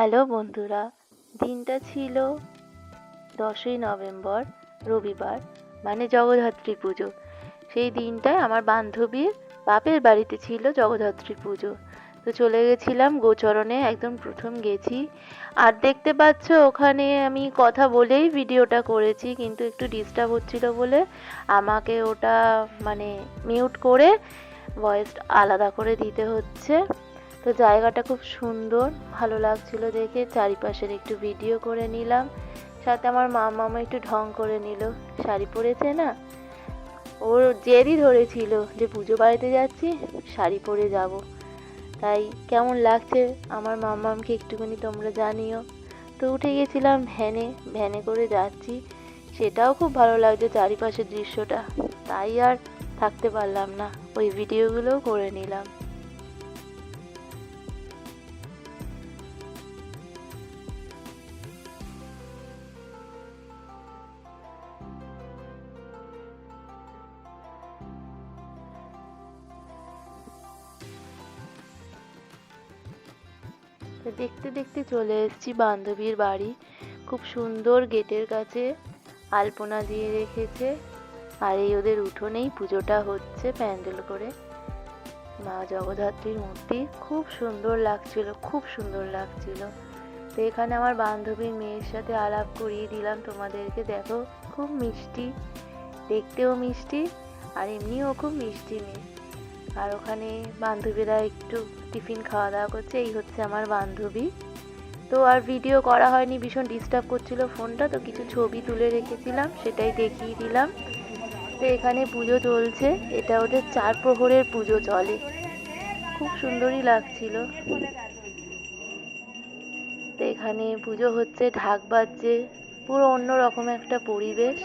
Hello বন্ধুরা, দিনটা ছিল দশই নভেম্বর, রবিবার মানে জগদ্ধাত্রী পুজো। সেই দিনটায় আমার বান্ধবীর বাপের বাড়িতে ছিল জগদ্ধাত্রী পুজো। তো চলে গেছিলাম গোচরণে, একদম প্রথম গেছি। আর দেখতে পাচ্ছ, ওখানে আমি কথা বলেই ভিডিওটা করেছি, কিন্তু একটু ডিস্টার্ব হচ্ছিল বলে আমাকে ওটা মানে মিউট করে ভয়েস আলাদা করে দিতে হচ্ছে। তো জায়গাটা খুব সুন্দর, ভালো লাগছিল দেখে। চারিপাশের একটু ভিডিও করে নিলাম। সাথে আমার মা মামা একটু ঢং করে নিল। শাড়ি পরেছে না? ওর জেরই ধরেছিল যে পুজো বাড়িতে যাচ্ছি, শাড়ি পরে যাব। তাই কেমন লাগছে আমার মামামকে একটুখানি তোমরা জানিও। তো উঠে গেছিলাম ভ্যানে ভ্যানে করে যাচ্ছি। সেটাও খুব ভালো লাগছে চারিপাশের দৃশ্যটা। তাই আর থাকতে পারলাম না। ওই ভিডিওগুলোও করে নিলাম। দেখতে দেখতে চলে এসেছি বান্ধবীর বাড়ি। খুব সুন্দর গেটের কাছে আলপনা দিয়ে রেখেছে। আর এই ওদের উঠোনেই পুজোটা হচ্ছে প্যান্ডেল করে। মা জগদ্ধাত্রীর মূর্তি খুব সুন্দর লাগছিল, খুব সুন্দর লাগছিল। তো এখানে আমার বান্ধবীর মেয়ের সাথে আলাপ করিয়ে দিলাম তোমাদেরকে। দেখো, খুব মিষ্টি, দেখতেও মিষ্টি, আর এমনিও খুব মিষ্টি মেয়ে। আর ওখানে বান্ধবীরা একটু টিফিন খাওয়া দাওয়া করছে, এই হচ্ছে আমার বান্ধবী। তো আর ভিডিও করা হয়নি, ভীষণ ডিস্টার্ব করছিল ফোনটা তো কিছু ছবি তুলে রেখেছিলাম, সেটাই দেখিয়ে দিলাম। তো এখানে পুজো চলছে, এটা ওদের চার প্রহরের পুজো চলে। খুব সুন্দরই লাগছিল। তো এখানে পুজো হচ্ছে, ঢাক বাজছে, পুরো অন্যরকম একটা পরিবেশ।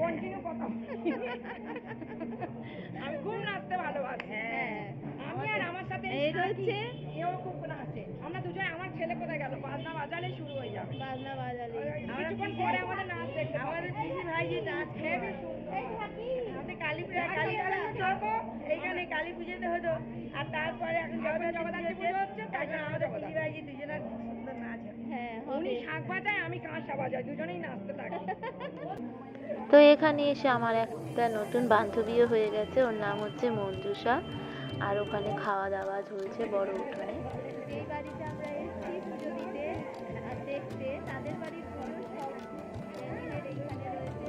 কন্টিনিউ কথা আমি খুব নাচতে ভালোবাসি। আমি আর আমার সাথে হ্যাঁ। এই হচ্ছে এও খুব নাচে আমরা দুজন আমার ছেলে কোথায় গেল? বাজনা বাজালেই শুরু হয়ে যাবে। বাজনা বাজালে কিছুক্ষণ পরে আমাদের নাচ দেখতে আমাদের পিসি ভাই যে নাচ হেবি সুন্দর। আমাদের কালী পূজা কালী পূজা এইখানে কালী পুজোতে হতো আর তারপরে এখন জগদ্ধাত্রী পুজো হচ্ছে তারপরে আমাদের পিসি ভাই যে দুজনের উনি হবে। শাঁখ বাজায় আমি কাঁসা বাজাই দুজনেই নাচতে থাকি। তো এখানে এসে আমার একটা নতুন বান্ধবীও হয়ে গেছে ওর নাম হচ্ছে মঞ্জুষা। আর ওখানে খাওয়া দাওয়া চলছে বড় উঠোনে। এই বাড়িতে আমরা এসেছি পুজো দিতে দেখতে। তাদের বাড়ির পুজো সব মন্দিরের রয়েছে।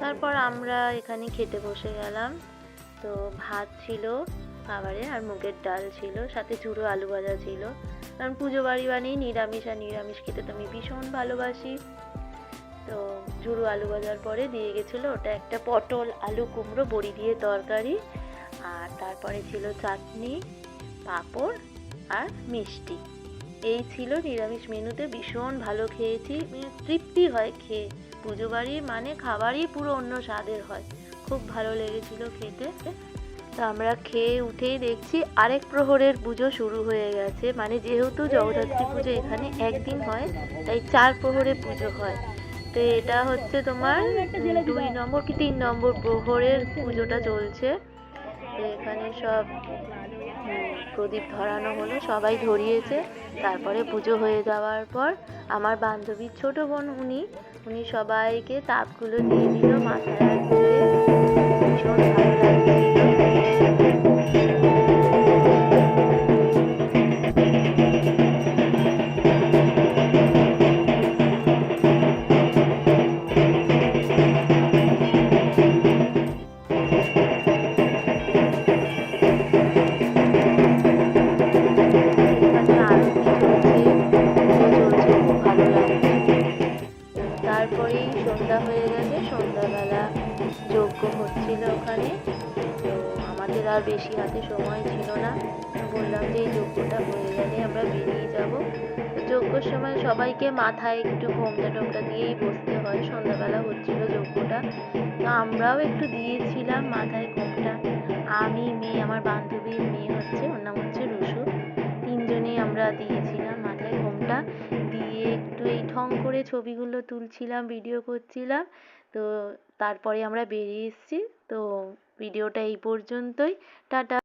তারপর আমরা এখানে খেতে বসে গেলাম। তো ভাত ছিল খাবারে আর মুগের ডাল ছিল, সাথে ঝুড়ো আলু ভাজা ছিল। কারণ পুজো বাড়ি বানিয়ে নিরামিষ আর নিরামিষ খেতে তো আমি ভীষণ ভালোবাসি। তো ঝুড়ো আলু ভাজার পরে দিয়ে গেছিল ওটা একটা পটল, আলু কুমড়ো, বড়ি দিয়ে তরকারি। আর তারপরে ছিল চাটনি, পাঁপড় আর মিষ্টি। এই ছিল নিরামিষ মেনুতে ভীষণ ভালো খেয়েছি। তৃপ্তি হয় খেয়ে। পুজো বাড়ি মানে খাবারই পুরো অন্য স্বাদের হয়। খুব ভালো লেগেছিল খেতে। তো আমরা খেয়ে উঠেই দেখছি আরেক প্রহরের পুজো শুরু হয়ে গেছে। মানে যেহেতু জগদ্ধাত্রী পুজো এখানে একদিন হয়, তাই চার প্রহরে পুজো হয়। তো এটা হচ্ছে তোমার দুই নম্বর কি তিন নম্বর প্রহরের পুজোটা চলছে। তো এখানে সব প্রদীপ ধরানো হলো, সবাই ধরিয়েছে। তারপরে পুজো হয়ে যাওয়ার পর আমার বান্ধবীর ছোট বোন উনি উনি সবাইকে তাপগুলো দিয়ে দিল, মাথায় ভীষণ ভালো আর বেশি হাতে সময় ছিল না। বললাম যে, এই যজ্ঞটা হয়ে গেলে আমরা বেরিয়ে যাব। যজ্ঞর সময় সবাইকে মাথায় একটু ঘোমটা টোমটা দিয়েই বসতে হয়। সন্ধ্যাবেলা হচ্ছিল যজ্ঞটা। তো আমরাও একটু দিয়েছিলাম মাথায় ঘোমটা। আমি, মেয়ে, আমার বান্ধবীর মেয়ে হচ্ছে, ওর নাম হচ্ছে রুশু। তিনজনেই আমরা দিয়েছিলাম মাথায় ঘোমটা। দিয়ে একটু এই ঠং করে ছবিগুলো তুলছিলাম, ভিডিও করছিলাম। তো তারপরে আমরা বেরিয়ে এসেছি। তো ভিডিওটা এই পর্যন্তই টাটা।